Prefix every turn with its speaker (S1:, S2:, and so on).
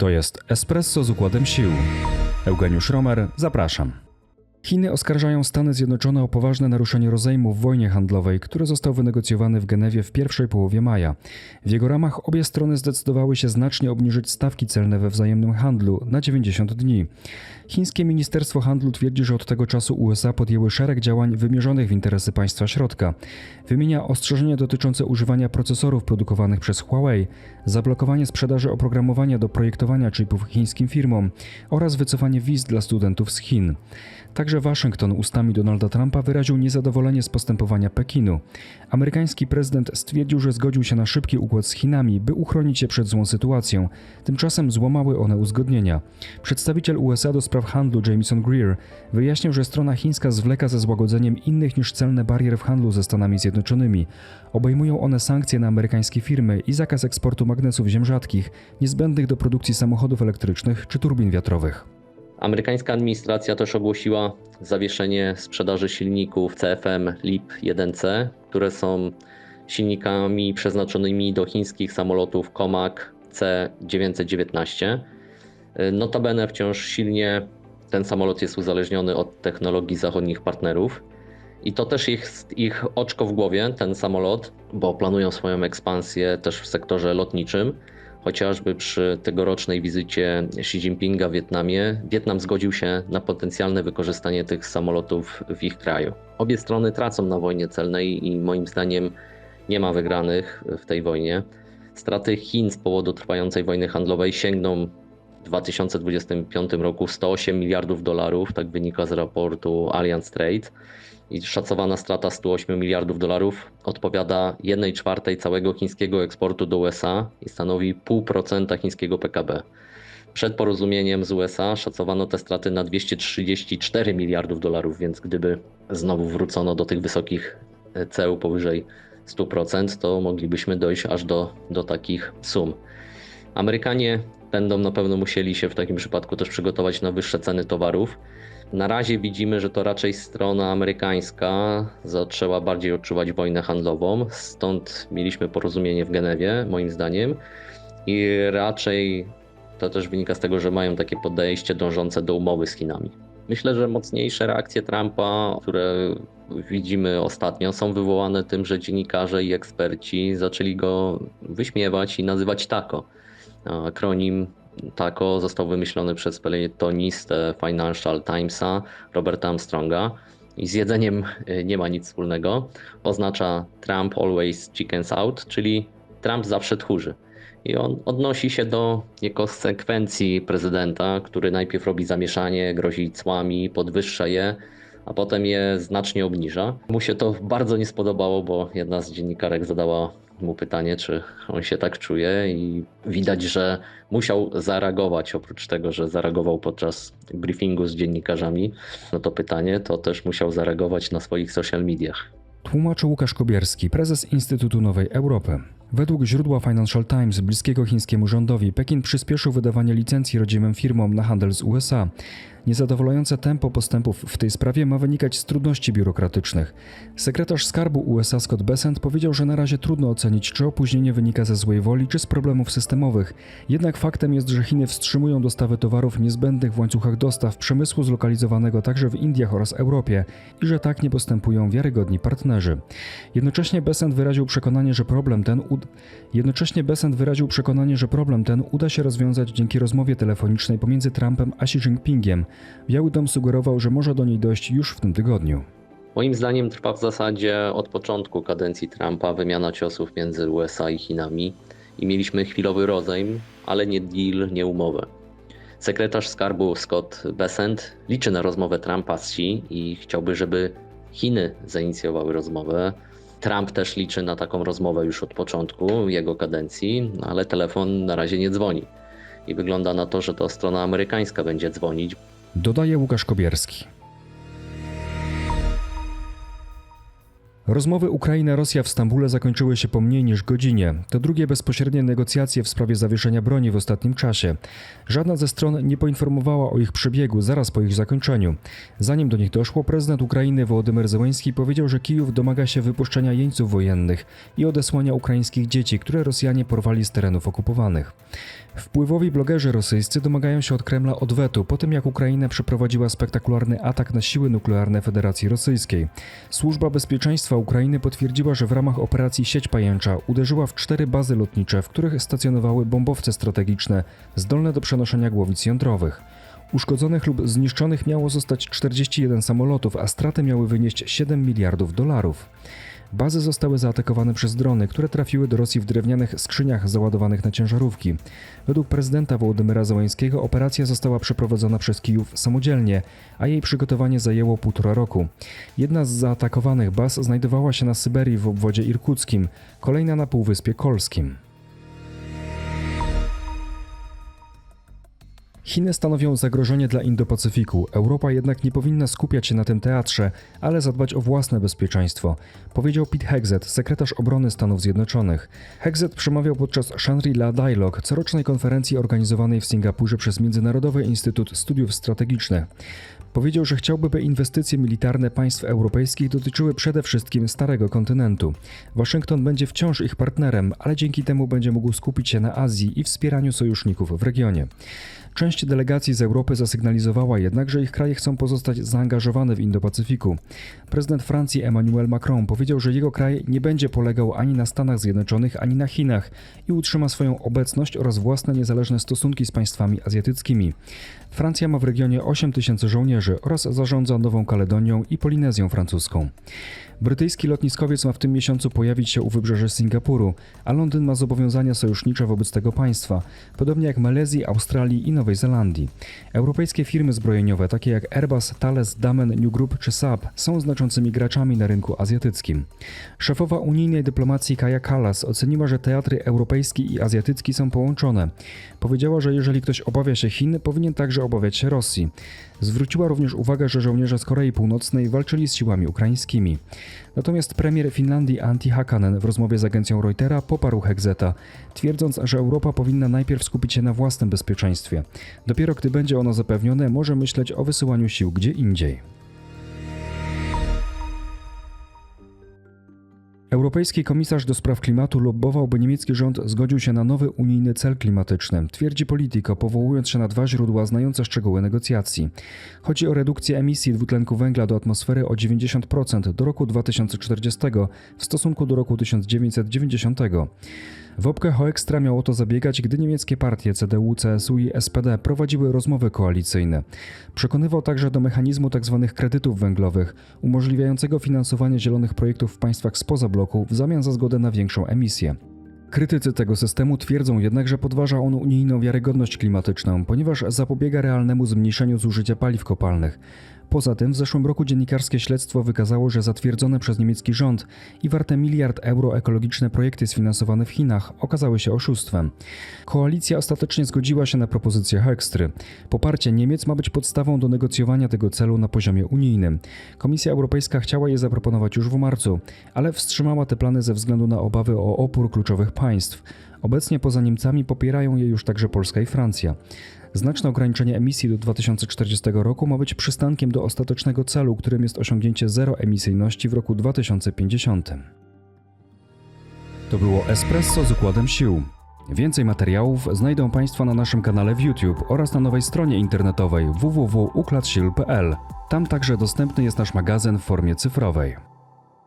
S1: To jest Espresso z układem sił. Eugeniusz Romer, zapraszam. Chiny oskarżają Stany Zjednoczone o poważne naruszenie rozejmu w wojnie handlowej, który został wynegocjowany w Genewie w pierwszej połowie maja. W jego ramach obie strony zdecydowały się znacznie obniżyć stawki celne we wzajemnym handlu na 90 dni. Chińskie Ministerstwo Handlu twierdzi, że od tego czasu USA podjęły szereg działań wymierzonych w interesy państwa środka. Wymienia ostrzeżenia dotyczące używania procesorów produkowanych przez Huawei, zablokowanie sprzedaży oprogramowania do projektowania chipów chińskim firmom oraz wycofanie wiz dla studentów z Chin. Także Waszyngton ustami Donalda Trumpa wyraził niezadowolenie z postępowania Pekinu. Amerykański prezydent stwierdził, że zgodził się na szybki układ z Chinami, by uchronić się przed złą sytuacją. Tymczasem złamały one uzgodnienia. Przedstawiciel USA do spraw handlu Jameson Greer wyjaśnił, że strona chińska zwleka ze złagodzeniem innych niż celne barier w handlu ze Stanami Zjednoczonymi. Obejmują one sankcje na amerykańskie firmy i zakaz eksportu magnesów ziem rzadkich, niezbędnych do produkcji samochodów elektrycznych czy turbin wiatrowych.
S2: Amerykańska administracja też ogłosiła zawieszenie sprzedaży silników CFM LIP 1C, które są silnikami przeznaczonymi do chińskich samolotów Comac C919. Notabene wciąż silnie ten samolot jest uzależniony od technologii zachodnich partnerów. I to też jest ich oczko w głowie, ten samolot, bo planują swoją ekspansję też w sektorze lotniczym. Chociażby przy tegorocznej wizycie Xi Jinpinga w Wietnamie, Wietnam zgodził się na potencjalne wykorzystanie tych samolotów w ich kraju. Obie strony tracą na wojnie celnej i moim zdaniem nie ma wygranych w tej wojnie. Straty Chin z powodu trwającej wojny handlowej sięgną 2025 roku 108 miliardów dolarów, tak wynika z raportu Allianz Trade. I szacowana strata 108 miliardów dolarów odpowiada 1 czwartej całego chińskiego eksportu do USA i stanowi 0,5% chińskiego PKB. Przed porozumieniem z USA szacowano te straty na 234 miliardów dolarów, więc gdyby znowu wrócono do tych wysokich ceł powyżej 100%, to moglibyśmy dojść aż do, do takich sum. Amerykanie będą na pewno musieli się w takim przypadku też przygotować na wyższe ceny towarów. Na razie widzimy, że to raczej strona amerykańska zaczęła bardziej odczuwać wojnę handlową, stąd mieliśmy porozumienie w Genewie, moim zdaniem, i raczej to też wynika z tego, że mają takie podejście dążące do umowy z Chinami. Myślę, że mocniejsze reakcje Trumpa, które widzimy ostatnio, są wywołane tym, że dziennikarze i eksperci zaczęli go wyśmiewać i nazywać tako. Akronim TACO został wymyślony przez pelietonistę Financial Timesa Roberta Armstronga i z jedzeniem nie ma nic wspólnego. Oznacza Trump always chickens out, czyli Trump zawsze tchórzy. I on odnosi się do niekonsekwencji prezydenta, który najpierw robi zamieszanie, grozi cłami, podwyższa je, a potem je znacznie obniża. Mu się to bardzo nie spodobało, bo jedna z dziennikarek zadała mu pytanie, czy on się tak czuje, i widać, że musiał zareagować. Oprócz tego, że zareagował podczas briefingu z dziennikarzami, no to pytanie, to też musiał zareagować na swoich social mediach.
S1: Tłumaczy Łukasz Kobierski, prezes Instytutu Nowej Europy. Według źródła Financial Times, bliskiego chińskiemu rządowi, Pekin przyspieszył wydawanie licencji rodzimym firmom na handel z USA. Niezadowalające tempo postępów w tej sprawie ma wynikać z trudności biurokratycznych. Sekretarz Skarbu USA Scott Bessent powiedział, że na razie trudno ocenić, czy opóźnienie wynika ze złej woli, czy z problemów systemowych. Jednak faktem jest, że Chiny wstrzymują dostawy towarów niezbędnych w łańcuchach dostaw przemysłu zlokalizowanego także w Indiach oraz Europie i że tak nie postępują wiarygodni partnerzy. Jednocześnie Bessent wyraził przekonanie, że problem ten Jednocześnie Bessent wyraził przekonanie, że problem ten uda się rozwiązać dzięki rozmowie telefonicznej pomiędzy Trumpem a Xi Jinpingiem. Biały Dom sugerował, że może do niej dojść już w tym tygodniu.
S2: Moim zdaniem trwa w zasadzie od początku kadencji Trumpa wymiana ciosów między USA i Chinami i mieliśmy chwilowy rozejm, ale nie deal, nie umowę. Sekretarz skarbu Scott Bessent liczy na rozmowę Trumpa z Xi i chciałby, żeby Chiny zainicjowały rozmowę. Trump też liczy na taką rozmowę już od początku jego kadencji, ale telefon na razie nie dzwoni. I wygląda na to, że to strona amerykańska będzie dzwonić,
S1: Dodaje Łukasz Kobierski. Rozmowy Ukraina-Rosja w Stambule zakończyły się po mniej niż godzinie. To drugie bezpośrednie negocjacje w sprawie zawieszenia broni w ostatnim czasie. Żadna ze stron nie poinformowała o ich przebiegu zaraz po ich zakończeniu. Zanim do nich doszło, prezydent Ukrainy Wołodymyr Zełenski powiedział, że Kijów domaga się wypuszczenia jeńców wojennych i odesłania ukraińskich dzieci, które Rosjanie porwali z terenów okupowanych. Wpływowi blogerzy rosyjscy domagają się od Kremla odwetu po tym, jak Ukraina przeprowadziła spektakularny atak na siły nuklearne Federacji Rosyjskiej. Służba Bezpieczeństwa Ukrainy potwierdziła, że w ramach operacji Sieć Pajęcza uderzyła w cztery bazy lotnicze, w których stacjonowały bombowce strategiczne zdolne do przenoszenia głowic jądrowych. Uszkodzonych lub zniszczonych miało zostać 41 samolotów, a straty miały wynieść 7 miliardów dolarów. Bazy zostały zaatakowane przez drony, które trafiły do Rosji w drewnianych skrzyniach załadowanych na ciężarówki. Według prezydenta Wołodymyra Załańskiego operacja została przeprowadzona przez Kijów samodzielnie, a jej przygotowanie zajęło półtora roku. Jedna z zaatakowanych baz znajdowała się na Syberii w obwodzie irkuckim, kolejna na Półwyspie Kolskim. Chiny stanowią zagrożenie dla Indo-Pacyfiku. Europa jednak nie powinna skupiać się na tym teatrze, ale zadbać o własne bezpieczeństwo, powiedział Pete Hegseth, sekretarz obrony Stanów Zjednoczonych. Hegseth przemawiał podczas Shangri-La Dialogue, corocznej konferencji organizowanej w Singapurze przez Międzynarodowy Instytut Studiów Strategicznych. Powiedział, że chciałby, by inwestycje militarne państw europejskich dotyczyły przede wszystkim Starego Kontynentu. Waszyngton będzie wciąż ich partnerem, ale dzięki temu będzie mógł skupić się na Azji i wspieraniu sojuszników w regionie. Część delegacji z Europy zasygnalizowała jednak, że ich kraje chcą pozostać zaangażowane w Indo-Pacyfiku. Prezydent Francji Emmanuel Macron powiedział, że jego kraj nie będzie polegał ani na Stanach Zjednoczonych, ani na Chinach i utrzyma swoją obecność oraz własne niezależne stosunki z państwami azjatyckimi. Francja ma w regionie 8 tysięcy żołnierzy oraz zarządza Nową Kaledonią i Polinezją Francuską. Brytyjski lotniskowiec ma w tym miesiącu pojawić się u wybrzeży Singapuru, a Londyn ma zobowiązania sojusznicze wobec tego państwa, podobnie jak Malezji, Australii i Nowej Zelandii. Europejskie firmy zbrojeniowe, takie jak Airbus, Thales, Damen, New Group czy Saab, są znaczącymi graczami na rynku azjatyckim. Szefowa unijnej dyplomacji Kaja Kallas oceniła, że teatry europejski i azjatycki są połączone. Powiedziała, że jeżeli ktoś obawia się Chin, powinien także obawiać się Rosji. Zwróciła również uwagę, że żołnierze z Korei Północnej walczyli z siłami ukraińskimi. Natomiast premier Finlandii Antti Hakanen w rozmowie z agencją Reutera poparł Hegzeta, twierdząc, że Europa powinna najpierw skupić się na własnym bezpieczeństwie. Dopiero gdy będzie ono zapewnione, może myśleć o wysyłaniu sił gdzie indziej. Europejski komisarz do spraw klimatu lobbował, by niemiecki rząd zgodził się na nowy unijny cel klimatyczny, twierdzi Politico, powołując się na dwa źródła znające szczegóły negocjacji. Chodzi o redukcję emisji dwutlenku węgla do atmosfery o 90% do roku 2040 w stosunku do roku 1990. Wopke Hoekstra miało to zabiegać, gdy niemieckie partie CDU, CSU i SPD prowadziły rozmowy koalicyjne. Przekonywał także do mechanizmu tzw. kredytów węglowych, umożliwiającego finansowanie zielonych projektów w państwach spoza bloku w zamian za zgodę na większą emisję. Krytycy tego systemu twierdzą jednak, że podważa on unijną wiarygodność klimatyczną, ponieważ zapobiega realnemu zmniejszeniu zużycia paliw kopalnych. Poza tym w zeszłym roku dziennikarskie śledztwo wykazało, że zatwierdzone przez niemiecki rząd i warte miliard euro ekologiczne projekty sfinansowane w Chinach okazały się oszustwem. Koalicja ostatecznie zgodziła się na propozycję Hekstry. Poparcie Niemiec ma być podstawą do negocjowania tego celu na poziomie unijnym. Komisja Europejska chciała je zaproponować już w marcu, ale wstrzymała te plany ze względu na obawy o opór kluczowych państw. Obecnie poza Niemcami popierają je już także Polska i Francja. Znaczne ograniczenie emisji do 2040 roku ma być przystankiem do ostatecznego celu, którym jest osiągnięcie zeroemisyjności w roku 2050. To było Espresso z układem sił. Więcej materiałów znajdą Państwo na naszym kanale w YouTube oraz na nowej stronie internetowej www.układsil.pl. Tam także dostępny jest nasz magazyn w formie cyfrowej.